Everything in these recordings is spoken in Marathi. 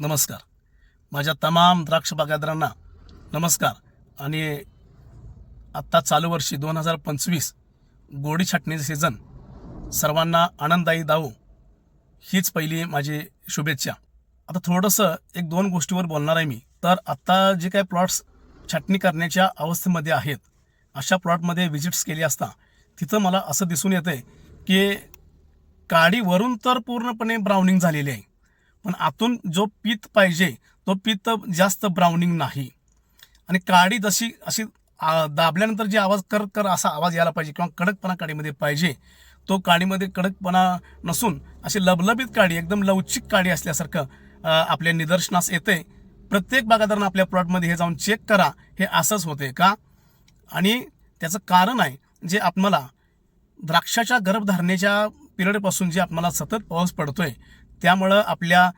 नमस्कार. माझ्या तमाम द्राक्ष बागायतदारांना नमस्कार. आणि आत्ता चालू वर्षी दोन हजार पंचवीस गोडी छाटणीचे सीझन सर्वांना आनंददायी दावो हीच पहिली माझी शुभेच्छा. आता थोडंसं एक दोन गोष्टीवर बोलणार आहे मी. तर आत्ता जे काही प्लॉट्स छाटणी करण्याच्या अवस्थेमध्ये आहेत अशा प्लॉटमध्ये व्हिजिट्स केली असता तिथं मला असं दिसून येतं आहे की काडीवरून तर पूर्णपणे ब्राउनिंग झालेली आहे. पण आतून जो पीत पाहिजे तो पीत जास्त ब्राउनिंग नाही. आणि काडी जशी अशी दाबल्यानंतर जे आवाज कर कर असा आवाज यायला पाहिजे किंवा कडकपणा काडीमध्ये पाहिजे तो काडीमध्ये कडकपणा नसून अशी लबलबीत काडी एकदम लवचिक काडी असल्यासारखं आपल्या निदर्शनास येते. प्रत्येक बागादारानं आपल्या प्लॉटमध्ये हे जाऊन चेक करा हे असंच होते का? आणि त्याचं कारण आहे जे आपल्याला द्राक्षाच्या गर्भधारणेच्या पिरियडपासून जे आपल्याला सतत पाऊस पडतोय त्यामुळं आपल्या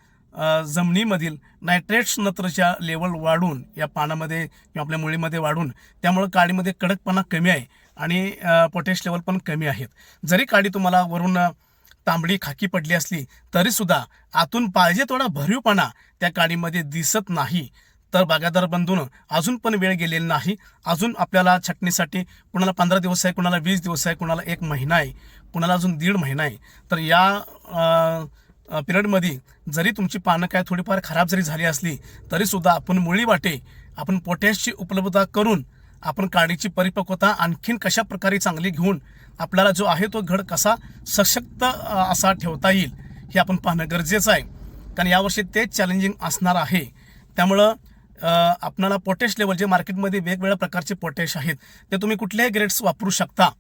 जमिनीमधील नायट्रेट्स नत्रच्या लेवल वाढून या पानामध्ये किंवा आपल्या मुळीमध्ये वाढून त्यामुळं काडीमध्ये कडकपणा कमी आहे आणि पोटॅश लेवल पण कमी आहेत. जरी काडी तुम्हाला वरून तांबडी खाकी पडली असली तरीसुद्धा आतून पाहिजे थोडा भरीवपणा त्या काडीमध्ये दिसत नाही. तर बागायतदार बंधून अजून पण वेळ गेलेला नाही. अजून आपल्याला छटणीसाठी कुणाला पंधरा दिवस आहे कुणाला वीस दिवस आहे कुणाला एक महिना आहे कुणाला अजून दीड महिना आहे. तर या पिरियडमध्ये जरी तुमची पानं काय थोडीफार खराब जरी झाली असली तरीसुद्धा आपण मुळी वाटे आपण पोटॅशची उपलब्धता करून आपण काडीची परिपक्वता आणखीन कशा प्रकारे चांगली घेऊन आपल्याला जो आहे तो घड कसा सशक्त असा ठेवता येईल हे आपण पाहणं गरजेचं आहे. कारण यावर्षी तेच चॅलेंजिंग असणार आहे. त्यामुळं आपणाला पोटॅश लेवल जे मार्केटमध्ये वेगवेगळ्या प्रकारचे पोटॅश आहेत ते तुम्ही कुठल्याही ग्रेड्स वापरू शकता.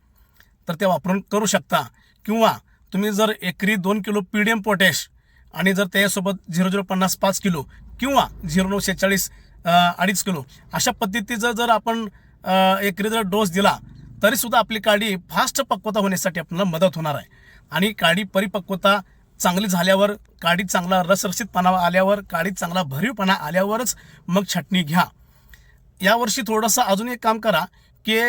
तर ते वापरून करू शकता. किंवा तुम्ही जर एकरी दोन kilo P D M potash आणि जर त्याच्यासोबत झिरो झिरो पन्नास पाच किलो किंवा झिरो नऊ शेहेचाळीस अडीच किलो अशा पद्धतीचा जर आपण एकरी जर डोस दिला तरीसुद्धा आपली काडी फास्ट पक्वता होण्यासाठी आपल्याला मदत होणार आहे. आणि काडी परिपक्वता चांगली झाल्यावर काडीत चांगला रसरसितपणा आल्यावर काडीत चांगला भरीवपणा आल्यावरच मग छाटणी घ्या. यावर्षी थोडंसं अजून एक काम करा की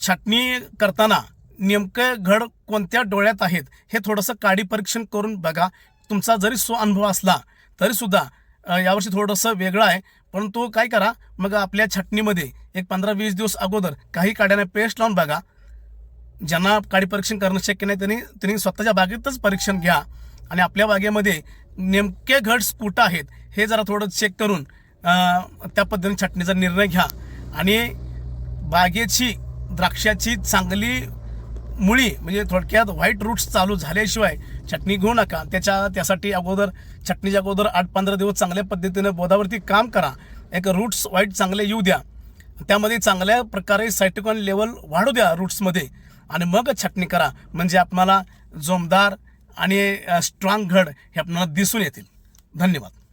छाटणी करताना नेमकं घड कोणत्या डोळ्यात आहेत हे थोडंसं काडी परीक्षण करून बघा. तुमचा जरी सो अनुभव असला तरीसुद्धा यावर्षी थोडंसं वेगळं आहे परंतु काय करा मग आपल्या छटणीमध्ये एक पंधरा वीस दिवस अगोदर काही काड्यांना पेस्ट लावून बघा. ज्यांना काडी परीक्षण करणं शक्य नाही त्यांनी त्यांनी स्वतःच्या बागेतच परीक्षण घ्या. आणि आपल्या बागेमध्ये नेमके घट स्फुट आहेत हे जरा थोडं चेक करून त्या पद्धतीने छटणीचा निर्णय घ्या. आणि बागेची द्राक्षाची चांगली मुळी म्हणजे थोडक्यात व्हाईट रूट्स चालू झाल्याशिवाय चटणी घेऊ नका. त्याच्या त्यासाठी अगोदर चटणीच्या अगोदर आठ पंधरा दिवस चांगल्या पद्धतीनं बोधावरती काम करा. एक रूट्स व्हाईट चांगले येऊ द्या. त्यामध्ये चांगल्या प्रकारे सायटोकॉन लेवल वाढू द्या रूट्समध्ये आणि मग छटणी करा. म्हणजे आपणाला जोमदार आणि स्ट्रॉंग घड हे आपणाला दिसून येतील. धन्यवाद.